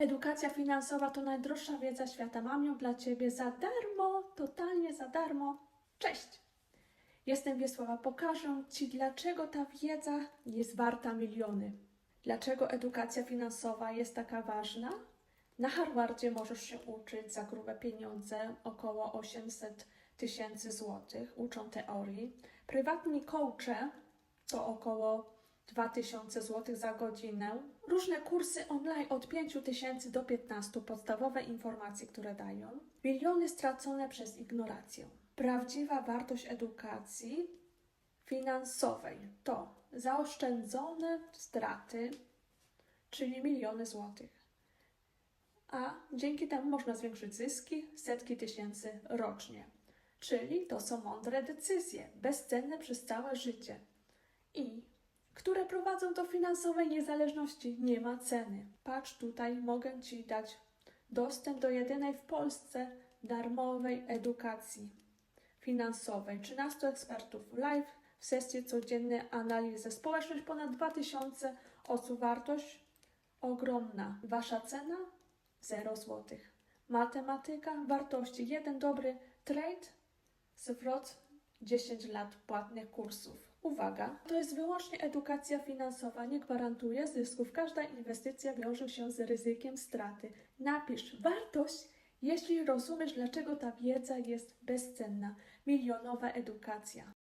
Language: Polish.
Edukacja finansowa to najdroższa wiedza świata. Mam ją dla Ciebie za darmo, totalnie za darmo. Cześć! Jestem Wiesława. Pokażę Ci, dlaczego ta wiedza jest warta miliony. Dlaczego edukacja finansowa jest taka ważna? Na Harvardzie możesz się uczyć za grube pieniądze, około 800 tysięcy złotych, uczą teorii. Prywatni coache to około 2000 zł za godzinę. Różne kursy online od 5000 do 15, podstawowe informacje, które dają. Miliony stracone przez ignorację. Prawdziwa wartość edukacji finansowej to zaoszczędzone straty, czyli miliony złotych. A dzięki temu można zwiększyć zyski setki tysięcy rocznie. Czyli to są mądre decyzje, bezcenne przez całe życie. Które prowadzą do finansowej niezależności. Nie ma ceny. Patrz tutaj, mogę Ci dać dostęp do jedynej w Polsce darmowej edukacji finansowej. 13 ekspertów live w sesji codzienne analizy. Społeczność ponad 2000 osób. Wartość ogromna. Wasza cena 0 zł. Matematyka wartości. Jeden dobry trade zwrot 10 lat płatnych kursów. Uwaga, to jest wyłącznie edukacja finansowa, nie gwarantuje zysków. Każda inwestycja wiąże się z ryzykiem straty. Napisz wartość, jeśli rozumiesz, dlaczego ta wiedza jest bezcenna. Milionowa edukacja.